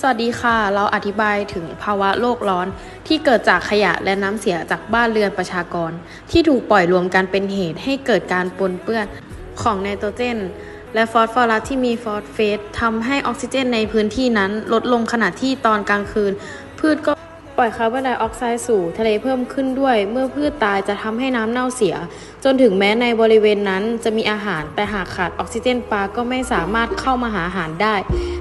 สวัสดีค่ะ เราอธิบายถึงภาวะโลกร้อนที่เกิดจากขยะและน้ำเสียจากบ้านเรือนประชากร ที่ถูกปล่อยรวมกันเป็นเหตุให้เกิดการปนเปื้อนของไนโตรเจน และฟอสฟอรัสที่มีฟอสเฟตทำให้ออกซิเจนในพื้นที่นั้นลดลงขณะที่ตอนกลางคืน พืชก็ ปล่อยคาร์บอนไดออกไซด์สู่ทะเลเพิ่มขึ้นด้วย เมื่อพืชตายจะทำให้น้ำเน่าเสีย จนถึงแม้ในบริเวณนั้นจะมีอาหารแต่หากขาดออกซิเจนปลาก็ไม่สามารถเข้ามาหาอาหารได้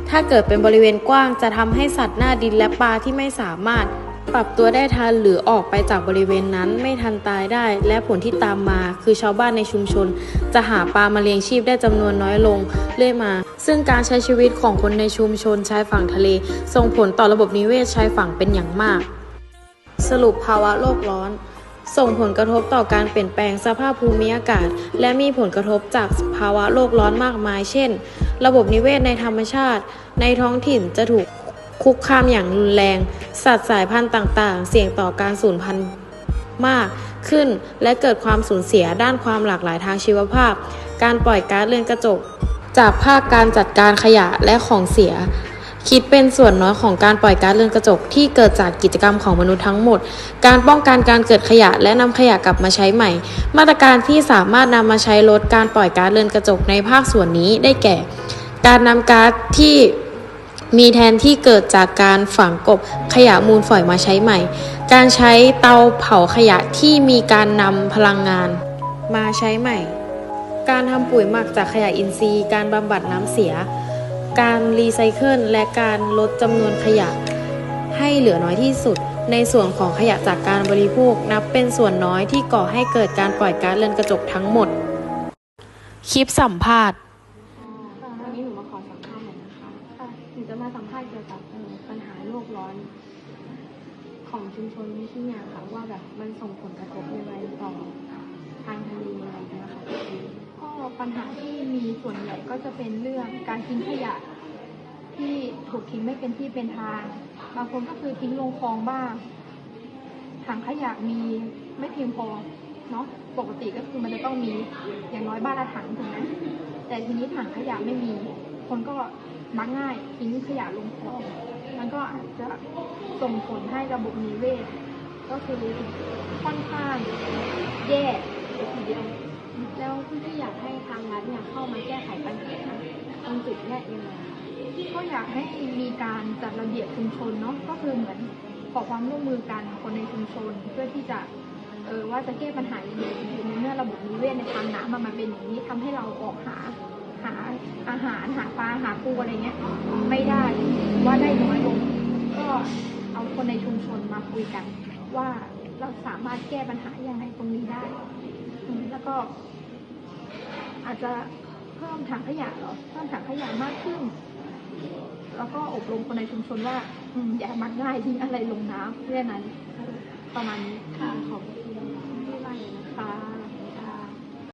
ถ้าเกิดเป็นบริเวณกว้างจะทำให้สัตว์หน้าดินและปลาที่ไม่สามารถ ปรับตัวได้ทันหรือออกไปจากบริเวณนั้นไม่ทันตายได้ และผลที่ตามมา คือชาวบ้านในชุมชน จะหาปลามาเลี้ยงชีพได้จำนวนน้อยลงเรื่อยมา ซึ่งการใช้ชีวิตของคนในชุมชนชายฝั่งทะเล ส่งผลต่อระบบนิเวศชายฝั่งเป็นอย่างมาก สรุปภาวะโลกร้อนส่งผลกระทบต่อการเปลี่ยนแปลงสภาพภูมิอากาศ และมีผลกระทบจากภาวะโลกร้อนมากมาย เช่น ระบบนิเวศในธรรมชาติ ในท้องถิ่นจะถูกคุกคามอย่างรุนแรง สัตว์สายพันธุ์ต่างๆ เสี่ยงต่อการสูญพันธุ์มากขึ้น และเกิดความสูญเสียด้านความหลากหลายทางชีวภาพ การปล่อยก๊าซเรือนกระจก จากภาคการจัดการขยะและของเสีย คิดเป็นส่วนน้อยของการปล่อยก๊าซเรือนกระจกที่เกิดจากกิจกรรมของมนุษย์ทั้งหมด การป้องกันการเกิดขยะและนำขยะกลับมาใช้ใหม่ มาตรการที่สามารถนำมาใช้ลดการปล่อยก๊าซเรือนกระจกในภาคส่วนนี้ได้แก่ การนำก๊าซที่ มีแทนที่เกิดจากการฝังกลบขยะมูลฝอยมาใช้ใหม่ การใช้เตาเผาขยะที่มีการนำพลังงานมาใช้ใหม่ การทำปุ๋ยหมักจากขยะอินทรีย์ การบำบัดน้ำเสีย การรีไซเคิลและการลดจำนวนขยะ ให้เหลือน้อยที่สุด ในส่วนของขยะจากการบริโภคนับเป็นส่วนน้อยที่ก่อให้เกิดการปล่อยก๊าซเรือนกระจกทั้งหมด คลิปสัมภาษณ์ กับปัญหาโลกร้อนของชุมชนที่เนี่ยค่ะว่าแบบมันส่งผลกระทบยังไงต่อทางทะเลอะไรอย่างเงี้ยค่ะก็ปัญหาที่มีส่วนใหญ่ก็จะเป็นเรื่องการทิ้งขยะ ที่ถูกทิ้งไม่เป็นที่เป็นทางบางคนก็คือทิ้งลงคลองบ้างถังขยะมีไม่เพียงพอเนาะปกติก็คือมันจะต้องมีอย่างน้อยบ้านละถังถูกไหมแต่ทีนี้ถังขยะไม่มี คนก็ มักง่ายทิ้งขยะลงคลองมันก็อาจจะส่งผลให้ระบบนิเวศ ก็คือค่อนข้างแย่เลยทีเดียวแล้วพี่ที่อยากให้ทางรัฐเนี่ยเข้ามาแก้ไขปัญหาตรงจุดนี้ยยังไงก็อยากให้มีการจัดระเบียบชุมชนเนาะก็คือเหมือนขอความร่วมมือกันคนในชุมชนเพื่อที่จะเออว่าจะแก้ปัญหายังไงในเมื่อระบบนิเวศในทางน้ำมันมาเป็นอย่างนี้ทำให้เราออกหา หาอาหารหาปลาหาปูอะไรเงี้ยไม่ได้ว่าได้น้อยลง ก็เอาคนในชุมชนมาคุยกัน ว่าเราสามารถแก้ปัญหายังไงตรงนี้ได้ แล้วก็ อาจจะเพิ่มถังขยะหรอเพิ่มถังขยะมากขึ้น แล้วก็อบรมคนในชุมชนว่าอือย่ามักง่ายทิ้งอะไรลงน้ำแค่องนั้น ประมาณนี้ค่ะขอบคุณที่ไล่นะคะ